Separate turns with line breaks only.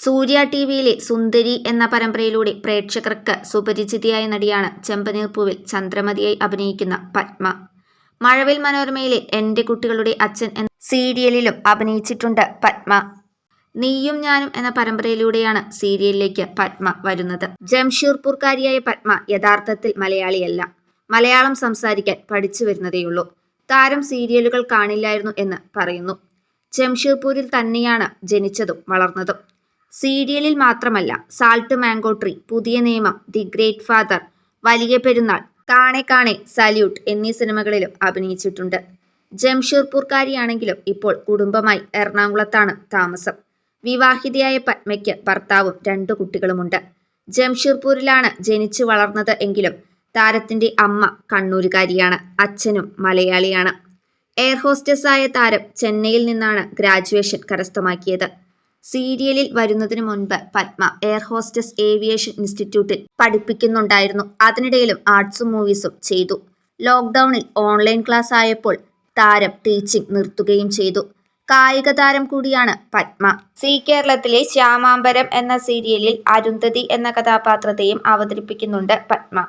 സൂര്യ T വിയിലെ സുന്ദരി എന്ന പരമ്പരയിലൂടെ പ്രേക്ഷകർക്ക് സുപരിചിതയായ നടിയാണ് ചെമ്പനീർപ്പൂവിൽ ചന്ദ്രമതിയായി അഭിനയിക്കുന്ന പത്മ. മഴവിൽ മനോരമയിലെ എന്റെ കുട്ടികളുടെ അച്ഛൻ എന്ന സീരിയലിലും അഭിനയിച്ചിട്ടുണ്ട് പത്മ. നീയും ഞാനും എന്ന പരമ്പരയിലൂടെയാണ് സീരിയലിലേക്ക് പത്മ വരുന്നത്. ജംഷീർപൂർക്കാരിയായ പത്മ യഥാർത്ഥത്തിൽ മലയാളിയല്ല. മലയാളം സംസാരിക്കാൻ പഠിച്ചു വരുന്നതേയുള്ളൂ. താരം സീരിയലുകൾ കാണില്ലായിരുന്നു എന്ന് പറയുന്നു. ജംഷീർപൂരിൽ തന്നെയാണ് ജനിച്ചതും വളർന്നതും. സീരിയലിൽ മാത്രമല്ല സാൾട്ട് മാംഗോ ട്രീ പുതിയ നിയമം ദി ഗ്രേറ്റ് ഫാദർ വലിയ പെരുന്നാൾ കാണെ കാണെ സല്യൂട്ട് എന്നീ സിനിമകളിലും അഭിനയിച്ചിട്ടുണ്ട്. ജംഷീർപൂർക്കാരിയാണെങ്കിലും ഇപ്പോൾ കുടുംബമായി എറണാകുളത്താണ് താമസം. വിവാഹിതയായ പത്മയ്ക്ക് ഭർത്താവും രണ്ടു കുട്ടികളുമുണ്ട്. ജംഷീർപൂരിലാണ് ജനിച്ചു വളർന്നത് എങ്കിലും താരത്തിന്റെ അമ്മ കണ്ണൂരുകാരിയാണ് അച്ഛനും മലയാളിയാണ്. എയർ ഹോസ്റ്റസ് ആയ താരം ചെന്നൈയിൽ നിന്നാണ് ഗ്രാജുവേഷൻ കരസ്ഥമാക്കിയത്. സീരിയലിൽ വരുന്നതിനു മുൻപ് പത്മ എയർ ഹോസ്റ്റസ് ഏവിയേഷൻ ഇൻസ്റ്റിറ്റ്യൂട്ടിൽ പഠിപ്പിക്കുന്നുണ്ടായിരുന്നു. അതിനിടയിലും ആർട്സും മൂവീസും ചെയ്തു. ലോക്ക്ഡൌണിൽ ഓൺലൈൻ ക്ലാസ് ആയപ്പോൾ താരം ടീച്ചിങ് നിർത്തുകയും ചെയ്തു. കായിക താരം കൂടിയാണ് പത്മ. സി കേരളത്തിലെ ശ്യാമാംബരം എന്ന സീരിയലിൽ അരുന്ധതി എന്ന കഥാപാത്രത്തെയും അവതരിപ്പിക്കുന്നുണ്ട് പത്മ.